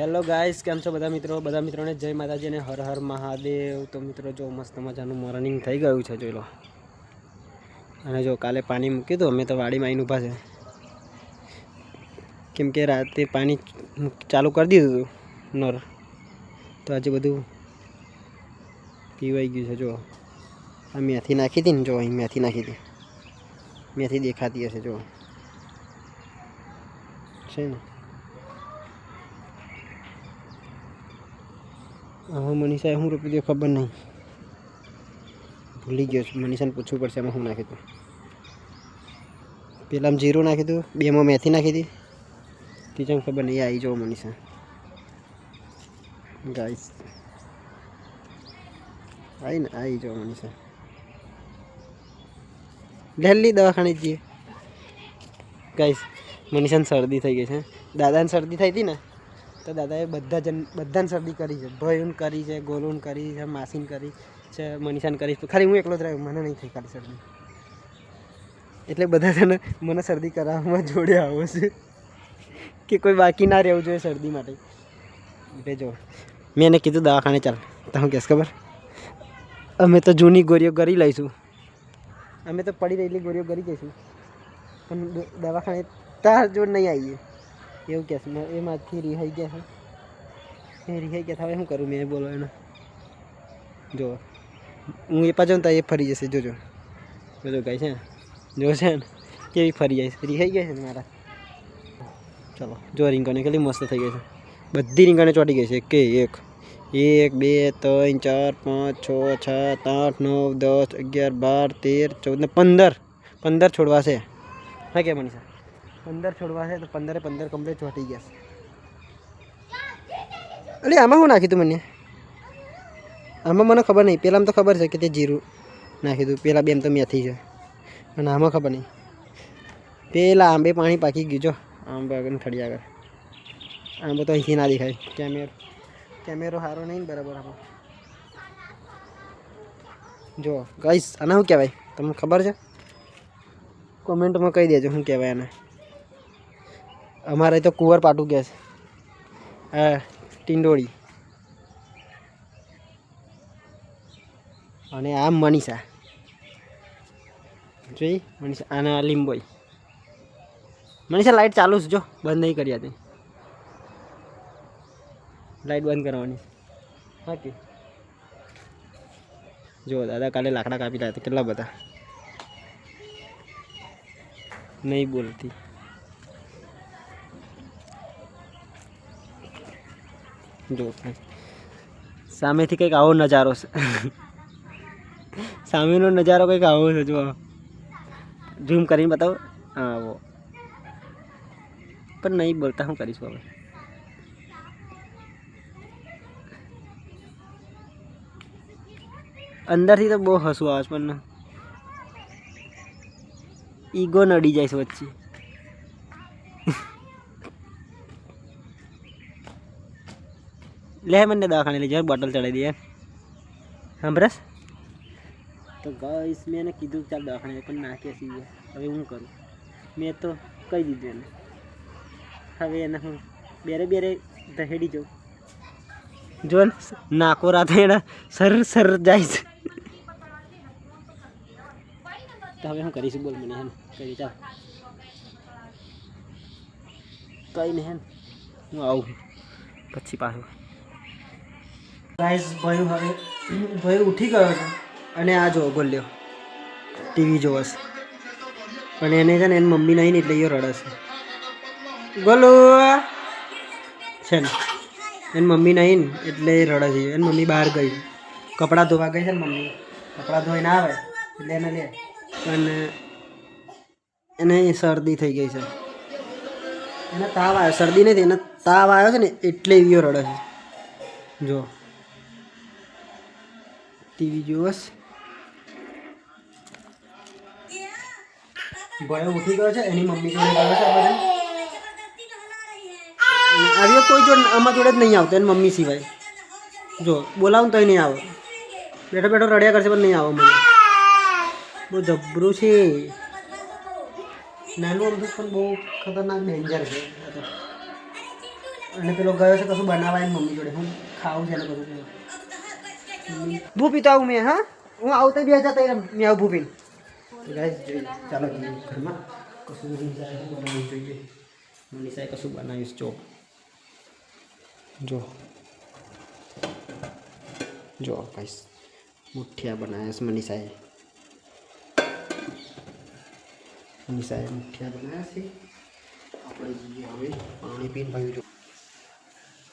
Hello guys કેમ છો બધા મિત્રો? બધા મિત્રોને જય માતાજી અને હર હર મહાદેવ. તો મિત્રો જો મસ્ત મજાનું મોર્નિંગ થઈ ગયું છે, જોઈ લો. અને જો કાલે પાણી મૂક્યું હતું, અમે તો વાડીમાં આવીને ઊભા છે. કેમ કે રાતે પાણી ચાલુ કરી દીધું હતું, નર. તો આજે બધું પીવાઈ ગયું છે, જો. આ મેથી નાખી હતી ને, જો, અહીં મેથી નાખી હતી. મેથી દેખાતી હશે, જો. છે ને? હવે મનીષાએ શું રોપી દે ખબર નહીં. ભૂલી ગયો છું. મનીષાને પૂછવું પડશે એમાં શું નાખ્યું હતું પેલામાં જીરું નાખ્યું હતું બેમાં મેથી નાખી હતી ત્રીજામાં ખબર નહીં આવી જાઓ મનીષા. ગાઈસ. આવી ને આવી જાઓ મનીષા. ડેલી દવાખાને જઈએ. ગાઈસ, મનીષાને શરદી થઈ ગઈ છે. દાદાને શરદી થઈ હતી ને? તો દાદાએ બધા જન બધાને શરદી કરી છે. ભયુન કરી છે, ગોલુન કરી છે, માસીન કરી છે, મનીષાને કરી ખાલી હું એકલો જ રહ્યો. મને નહીં થઈ ખાલી શરદી. એટલે બધા જણ મને શરદી કરાવવામાં જોડે આવો છે. કે કોઈ બાકી ના રહેવું જોઈએ શરદી માટે. એટલે જો, મેં એને કીધું દવાખાને ચાલ. તમે કહેશ ખબર? અમે તો જૂની ગોળીઓ કરી લઈશું. અમે તો પડી રહેલી ગોળીઓ કરી જઈશું. પણ દવાખાને તાર જોડ નહીં આવીએ. એવું કહે છે એમાંથી રિહાઈ ગયા છે. એ રિહાઈ ગયા હવે શું કરું મેં બોલો એને જો, હું એ પાછો ત્યાં એ ફરી જશે, જોજો. જોજો ગાય છે જો છે ને, કેવી ફરી જાય છે. રિહાઈ ગયા છે ને મારા? ચલો, જો રીંગણે કેટલી મસ્ત થઈ ગઈ છે. બધી રીંગણે ચોટી ગઈ છે. કે એક. એક, બે, ત્રણ, ચાર, પાંચ, છ, સાત, આઠ, નવ, દસ, અગિયાર, બાર, તેર, ચૌદ ને પંદર. પંદર છોડવા છે. હા કે મનીષા? પંદર છોડવા છે, તો પંદરે પંદર કમ્પ્લેટ ચોટી ગયા છે. અલે, આમાં શું નાખ્યું તું મને? આમાં મને ખબર નહીં. પહેલાં તો ખબર છે કે તે જીરું નાખ્યું હતું પહેલાં બેમ તો મેથી છે. અને આમાં ખબર નહીં. પહેલાં આંબે પાણી પાકી ગયું. જો આંબે આગળ થડી આગળ. આંબો તો અહીંથી ના દેખાય. કેમેરો કેમેરો સારો નહીં બરાબર આમાં. જો ગાઈસ આને શું કહેવાય? તમને ખબર છે? કોમેન્ટમાં કહી દેજો શું કહેવાય આને. અમારે તો કુંવર પાટું કહે છે. હા, ટિંડોળી. અને આ મનીષા. જોઈ, મનીષા અને આ લીંબોઈ. મનીષા, લાઈટ ચાલુ છે, જો. બંધ નહીં કરી હતી. લાઈટ બંધ કરવાની. હા જો, દાદા કાલે લાકડા કાપી રહ્યા હતા, કેટલા બધા. નહીં બોલતી. જો સામેથી કંઈક આવો નજારો છે. સામેનો નજારો કંઈક આવો છે જો ઝૂમ કરીને બતાવો. હા, આવો. પણ નહીં બોલતા હું કરીશું હવે? અંદરથી તો બહુ હસવું આવે છે, પણ ઈગો નડી જાય છે વચ્ચે. લે મને દવાખાને લઈ જાય બોટલ ચડાવી દઈએ. સાંભળસ તો ગાઈસ મેં એને કીધું ચાલ દવાખાને પણ નાખ્યા છીએ હવે હું કરું? મેં તો કહી દીધું એને. હવે એને હું બેરે બેરે દહેડી જાઉં. જો નાકો રાતે એના સર સર જાય છે. તો હવે હું કરીશું બોલ મને હેન. કરી ચાલ. કંઈ નહીં હેન. હું આવું. પછી પાછું. ગાઈસ ભાઈ હવે, ભાઈ ઉઠી ગયો છે અને આ જો ગોલ્યો ટીવી જોવો છે. પણ એને છે ને, એની મમ્મી નહીં ને એટલે એ રડે છે. ગોલુ! છે ને, એની મમ્મી નહીં ને એટલે એ રડે છે. એની મમ્મી બહાર ગઈ. કપડાં ધોવા ગઈ છે ને મમ્મી. કપડાં ધોઈને આવે, એટલે એને લે. અને એને શરદી થઈ ગઈ છે. એને તાવ આવ્યો, શરદી નથી એને તાવ આવ્યો છે ને એટલે એવીઓ રડે છે. જો ટીવી જોવસ ભયો ઉઠી ગયો છે, એની મમ્મી જોડે ગયો છે બધા. આવ્યો કોઈ જોડે આમાં જોડે જ નહીં આવતો, એની મમ્મી સિવાય. જો, બોલાવું તોય નહીં આવે. બેઠો બેઠો, રડ્યા કરશે પણ નહીં આવે મને. બહુ જબરું છે. નાનું અમથું પણ બહુ ખતરનાક ડેન્જર છે. અને પેલો ગયો છે, કશું બનાવાય મમ્મી જોડે. હું ખાવું છે, એને કશું ભૂ પીતો આવું મેં હા? હું આવતા બે હજાર તૈયાર મેં આવું ભૂ પીને તો guys, જોઈએ. ચાલો ઘરમાં કશું બનાવ્યું જોઈએ? મનીષાએ કશું બનાવ્યું છે જો. જો. ગાઈસ મુઠિયા બનાવ્યા છે મનીષાએ. મનીષાએ મુઠિયા બનાવ્યા છે. આપણે જઈએ હવે પાણી પીને ભાઈ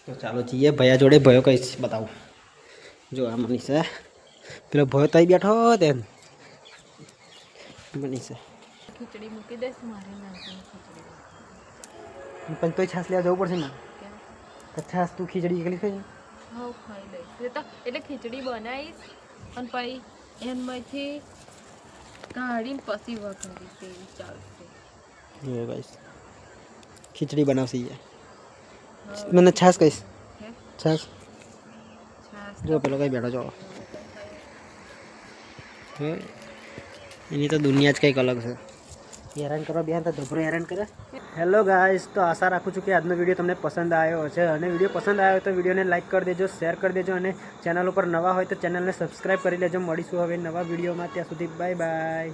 તો ચાલો જઈએ ભૈયા જોડે ભયો કહીશ બતાવું. જો આ મનીષા પેલો ભયો તઈ બેઠો તે મનીષા ખીચડી મૂકી દઈશ મારે પણ તોય છાસ લેવા જવું પડશે ને? તો છાસ તું ખીચડી એકલી ખાઈ હા ખાઈ લઈશ. તો એટલે ખીચડી બનાવીશ અને પછી એમાંથી કાઢીને પછી વઘારીશ તેવી ચાલશે. ભાઈ ખીચડી બનાવશે મને છાસ કહીશ. છાસ જો પેલો કઈ બેઠો છો? એની તો દુનિયા જ કંઈક અલગ છે. હેરાન કરવા બેન તો ધબરો હેરાન કરે. હેલો ગાઈસ તો આશા રાખું છું કે આજનો વીડિયો તમને પસંદ આવ્યો છે અને વીડિયો પસંદ આવ્યો તો વિડીયોને લાઇક કરી દેજો શેર કરી દેજો અને ચેનલ ઉપર નવા હોય તો ચેનલને સબસ્ક્રાઈબ કરી લેજો. મળીશું હવે નવા વિડીયોમાં. ત્યાં સુધી બાય બાય